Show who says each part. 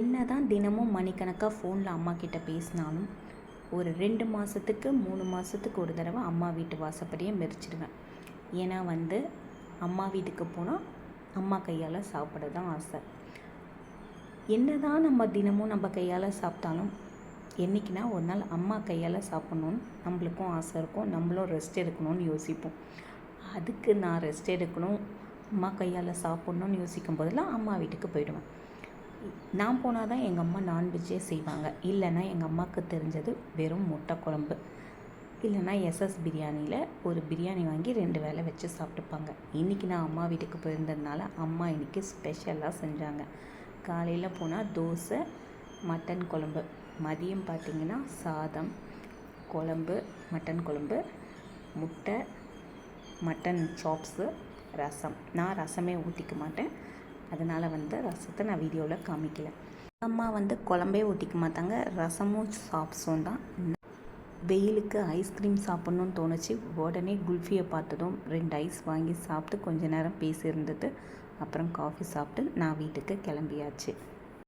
Speaker 1: என்ன தான் தினமும் மணிக்கணக்காக ஃபோனில் அம்மா கிட்ட பேசினாலும் ஒரு ரெண்டு மாதத்துக்கு மூணு மாதத்துக்கு ஒரு தடவை அம்மா வீட்டு வாசப்படியே மெரிச்சிடுவேன் ஏன்னா வந்து அம்மா வீட்டுக்கு போனால் அம்மா கையால் சாப்பிட தான் ஆசை. என்ன தான் நம்ம தினமும் நம்ம கையால் சாப்பிட்டாலும் என்றைக்குனா ஒரு நாள் அம்மா கையால் சாப்பிட்ணுன்னு நம்மளுக்கும் ஆசை இருக்கும் நம்மளும் ரெஸ்ட் எடுக்கணும்னு யோசிப்போம். அதுக்கு நான் ரெஸ்ட் எடுக்கணும் அம்மா கையால் சாப்பிட்ணுன்னு யோசிக்கும் போதெல்லாம் அம்மா வீட்டுக்கு போயிடுவேன். நான் போனால் தான் எங்கள் அம்மா நான்வெஜ்ஜே செய்வாங்க. இல்லைன்னா எங்கள் அம்மாவுக்கு தெரிஞ்சது வெறும் முட்டை குழம்பு. இல்லைன்னா எஸ்எஸ் பிரியாணியில் ஒரு பிரியாணி வாங்கி ரெண்டு வேளை வச்சு சாப்பிட்டுப்பாங்க. இன்றைக்கி நான் அம்மா வீட்டுக்கு போயிருந்ததுனால அம்மா இன்றைக்கி ஸ்பெஷலாக செஞ்சாங்க. காலையில் போனால் தோசை மட்டன் குழம்பு. மதியம் பார்த்திங்கன்னா சாதம் குழம்பு மட்டன் குழம்பு முட்டை மட்டன் சாப்ஸு ரசம். நான் ரசமே ஊற்றிக்க மாட்டேன். அதனால் வந்து ரசத்தை நான் வீடியோவில் காமிக்கல. அம்மா வந்து குழம்பே ஊற்றிக்க மாட்டாங்க. ரசமும் சாப்ஸும் தான். வெயிலுக்கு ஐஸ்கிரீம் சாப்பிட்ணுன்னு தோணுச்சு. உடனே குல்ஃபியை பார்த்ததும் ரெண்டு ஐஸ் வாங்கி சாப்பிட்டு கொஞ்ச நேரம் பேசியிருந்தது அப்புறம் காஃபி சாப்பிட்டு நான் வீட்டுக்கு கிளம்பியாச்சு.